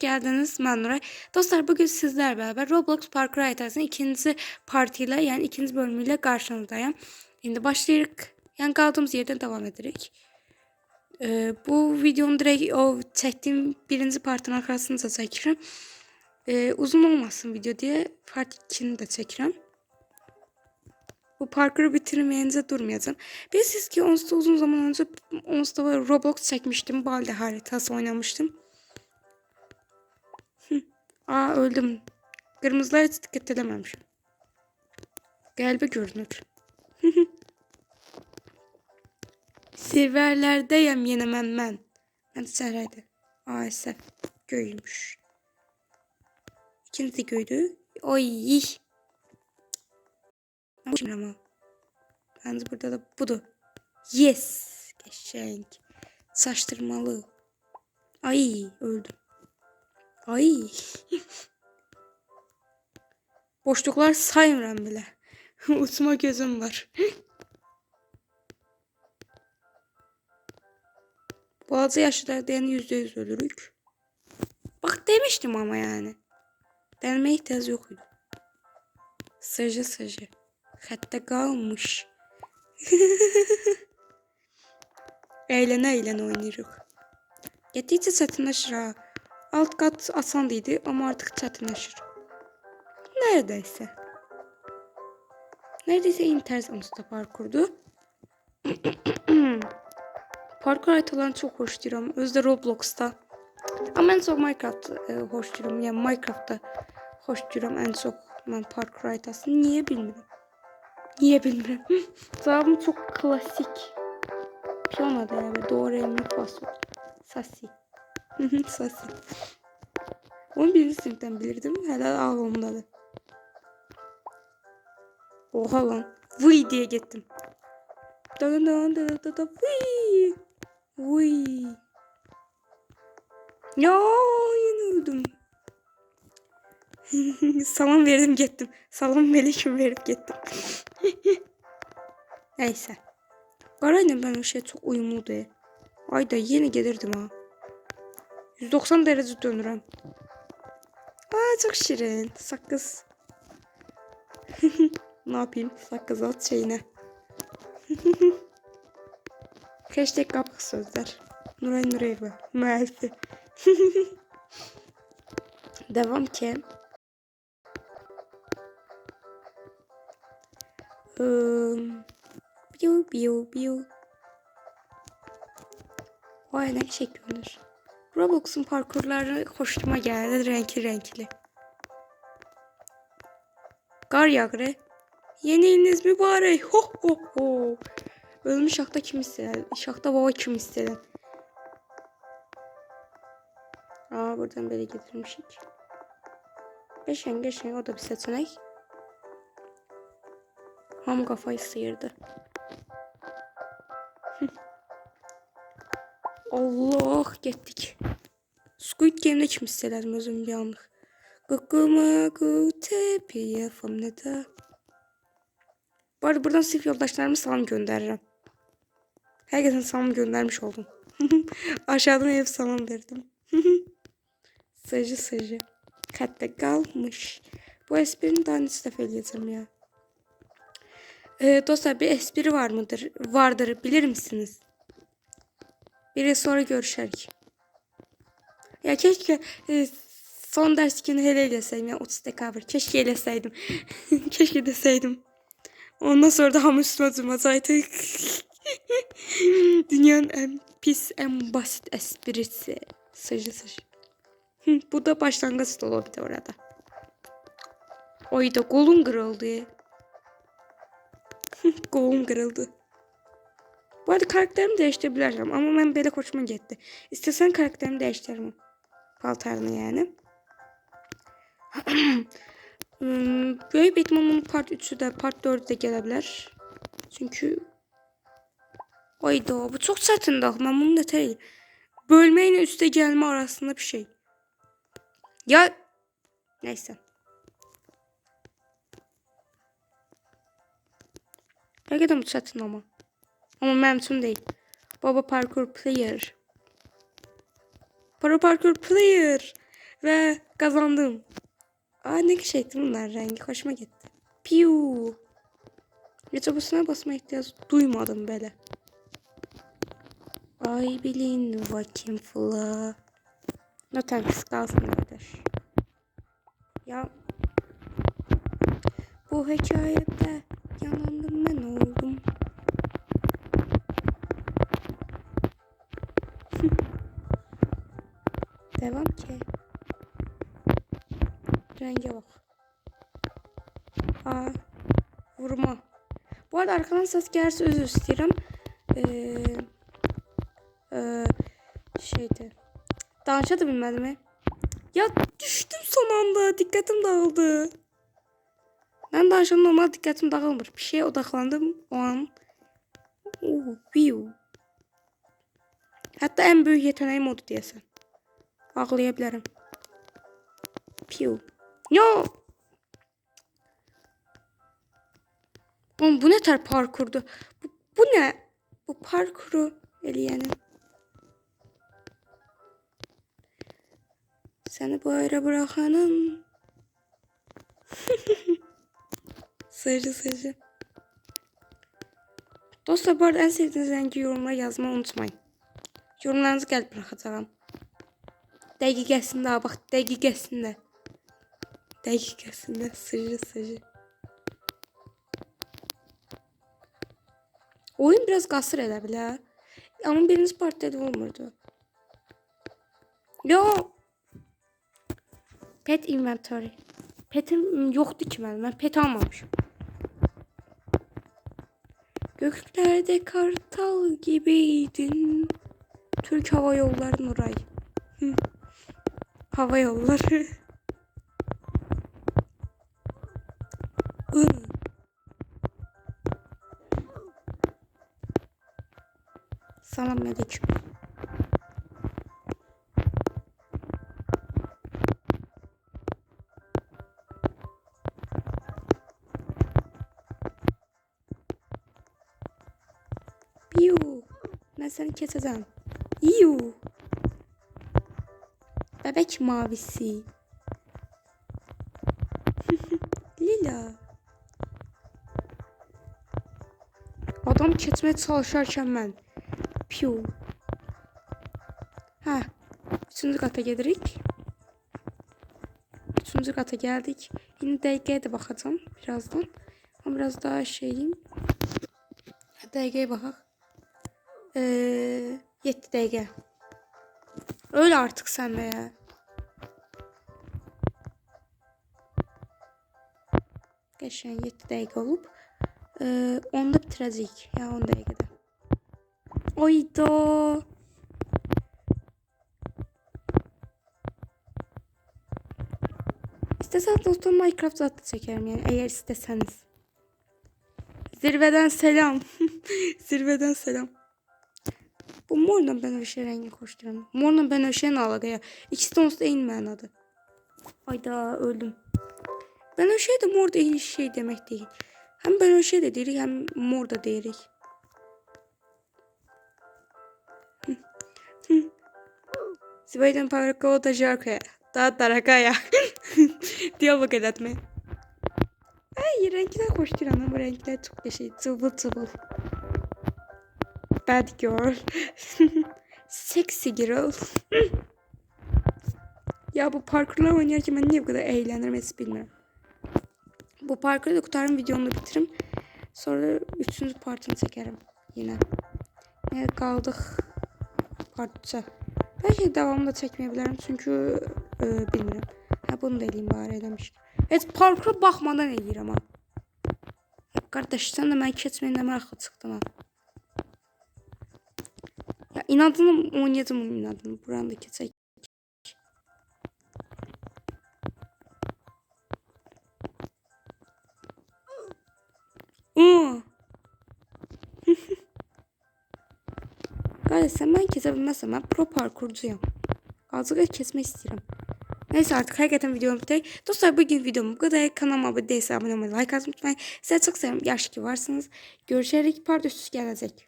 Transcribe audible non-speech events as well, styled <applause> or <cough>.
geldiniz. Ben Nuray. Dostlar bugün sizler beraber Roblox Parkur haritasının ikinci partiyle yani ikinci bölümüyle karşınızdayım. Şimdi başlayırıq. Yani kaldığımız yerden devam ederek. Ee, bu videonun direkt o çektiğim birinci partinin arkasını da çəkirəm. Ee, uzun olmasın video diye part 2'ni də çəkirəm. Bu parkuru bitirmeyince durmayacağım. Bilirsiniz ki onsuz da uzun zaman önce böyle Roblox çekmiştim. Balde haritası oynamıştım. Aa öldüm. Kırmızılar hiç dikkat edememişim. Galiba görünür. <laughs> Serverlerdeyim yine ben ben. Serverde. Aa SF. Göğüymüş. İkinci de göydü. Oy. Şimdi ama. Bence burada da budur. Yes. Geçenk. Saçtırmalı. Ay öldüm. Ay. Boşluklar saymıram bile. <laughs> Uçma gözüm var. Bazı yaşlarda yani yüzde yüz ölürük. Bak demiştim ama yani. Denmeye ihtiyaç yok idi. Sırcı sırcı. Hatta kalmış. <laughs> eğlene eğlene oynayırıq. Getdikcə çətinləşir ha. Alt qat asan idi, amma artıq çətinləşir. Neredeyse. Neredeyse inters onsuz parkurdu. <clears throat> Parkur haritalarını çok hoşlayıram. Özde Roblox'ta. Ama en çok Minecraft e, hoşlayıram. Yani Minecraft'ta hoşlayıram en çok ben parkur haritasını. Niye bilmiyorum. Niye bilmiyorum. <laughs> Cevabım çok klasik. Piyano da yani. Doğru mi faso. Sasi. Sasi. Onu birinci sınıftan bilirdim. Helal ağlımdadır. Oha lan. Vıy diye gittim. Da da da da da da vıy. Vıy. Ya yine öldüm. <laughs> Salam verdim gittim. Salam melekim verip gittim. <laughs> Neyse. Qarayla ben o şey çok uyumludur. Ayda yeni gelirdim ha. 190 derece dönürəm. Aa çok şirin. Sakız. <laughs> ne yapayım? Sakız at şeyine. <laughs> Hashtag kapı sözler. Nuray Nurayeva. Müellifi. <laughs> Devam ki. Um, biu biu biu. Ne şey görünür. Roblox'un parkurları hoşuma geldi. Renkli renkli. Kar yağrı. Yeni iliniz mübarek. Ho ho ho. Ölmüş şahta kim istedi? Şahta baba kim istedi? Aa buradan böyle getirmişik. Geçen geçen o da bir seçenek. Ham kafayı sıyırdı. Allah gittik. Squid Game'de kim hissederdim özüm bir anlık. Kukumaku tepeye famneda. Bu arada buradan sırf yoldaşlarıma salam gönderirim. Herkesin salam göndermiş oldum. <laughs> Aşağıdan hep salam verdim. <laughs> Sacı sacı. Katta kalmış. Bu esprinin daha ne defa edeceğim ya. Ee, dostlar bir espri var mıdır? Vardır bilir misiniz? Bir sonra görüşerik. Ya keşke e, son ders günü hele eleseydim ya 30 dekabr. Keşke eleseydim. <laughs> keşke deseydim. Ondan sonra da hamur üstüme durmasaydı. <laughs> Dünyanın en pis, en basit esprisi. Sıcı sıcı. Bu da başlangıç dolu bir de orada. Oy da kolum kırıldı. kolum kırıldı. Bu arada karakterimi değiştirebilirim ama ben böyle hoşuma gitti. İstesen karakterimi değiştiririm. Paltarını yani. <clears throat> Hmm, Böyle ihtimal part 3'ü de part 4'ü de gelebilir. Çünkü Ayda bu çok çətin də. Mən bunu da deyil. Bölmə ilə üstə gəlmə arasında bir şey. Ya neyse. Həqiqətən bu çətin amma. Üçün deyil. Baba parkour player. Para parkour player. Ve kazandım. Aa ne geçecekti bunlar rengi. Hoşuma gitti. Piu. Obasına basma ihtiyacı duymadım böyle. Ay bilin vakim fula. No thanks kalsın kardeş. Ya bu hikayede yanandım ben oldum. Renge bak. Aa, vurma. Bu arada arkadan ses gelirse özür isterim. Ee, e, şeydi. Danışa da bilmedim mi? Ya düştüm son anda. Dikkatim dağıldı. Ben danışan normal dikkatim dağılmır. Bir şeye odaklandım o an. Oo, view. Hatta en büyük yeteneğim oldu diyesen. Ağlayabilirim. Piu. Yo. Oğlum bu ne tar parkurdu? Bu, bu ne? Bu parkuru eleyenin. Seni böyle bırakanım. <laughs> Sırrı sırrı. Dostlar bu arada en sevdiğiniz rengi yorumlara yazmayı unutmayın. Yorumlarınızı gelip bırakacağım. Dəqiqəsində, bax, dəqiqəsində. Dəqiqəsində, sırrı sırrı. Oyun biraz qasır elə bilər. Amma birinci partiyada olmurdu. Yo. Pet inventory. Petim yoxdur ki mənim. Mən pet almamışım. Göklerde kartal gibiydin. Türk Hava Yolları Nuray. Hava yolları. <laughs> Selam aleyküm. Piu. Ben seni keseceğim. Iu. Bebek mavisi. <laughs> Lila. Adam keçmeye çalışarken ben. Piu. Ha. Üçüncü kata gelirik. Üçüncü kata geldik. Yine DG'ye de bakacağım birazdan. Ama biraz daha şeyim. DG'ye bakak. Ee, 7 DG. Öyle artık sen de ya. Geçen 7 dakika olup e, 10'da bitirəcəyik. Ya 10 dəqiqədə. Oydo. İsteseniz dostum Minecraft zaten çekerim yani eğer isteseniz. Zirveden selam. <laughs> Zirveden selam. Bu morla benövşe rengi koşturam. Morla benövşe ne alaka ya? İkisi de onsuz eyni mənadır. Ayda öldüm. Benövşe de mor da şey demek değil. Hem benövşe de deyirik hem mor da deyirik. Zibeyden parka da jarkaya. Daha tarakaya. <laughs> Diyalog edetme. Ay renkler koşturam ama renkler çok şey cıvıl cıvıl. Bad girl. <laughs> Sexy girl. <laughs> ya bu parkurlar oynarken ben niye bu kadar eğlenirim hiç bilmiyorum. Bu parkuru da kurtarım videomu bitiririm. Sonra üçüncü partını çekerim yine. Ne kaldık parça. Belki devamını da çekmeyebilirim çünkü e, bilmiyorum. Ha bunu da eləyim bari eləmiş. Evet parkura baxmadan eləyirəm ha. Ya kardeş sen de mən keçməyində maraqlı çıxdın ha. Ya inadını onun inadını. Buranı da keçək. Aa. Sen ben kesebilmezsem ben pro parkurcuyum. Azıcık kesmek istiyorum. Neyse artık hakikaten videomu bitireyim. Dostlar bugün videom bu kadar. Kanalıma abone değilse abone olmayı, like atmayı unutmayın. Size çok seviyorum. Yaşlı ki varsınız. Görüşerek part üstü gelecek.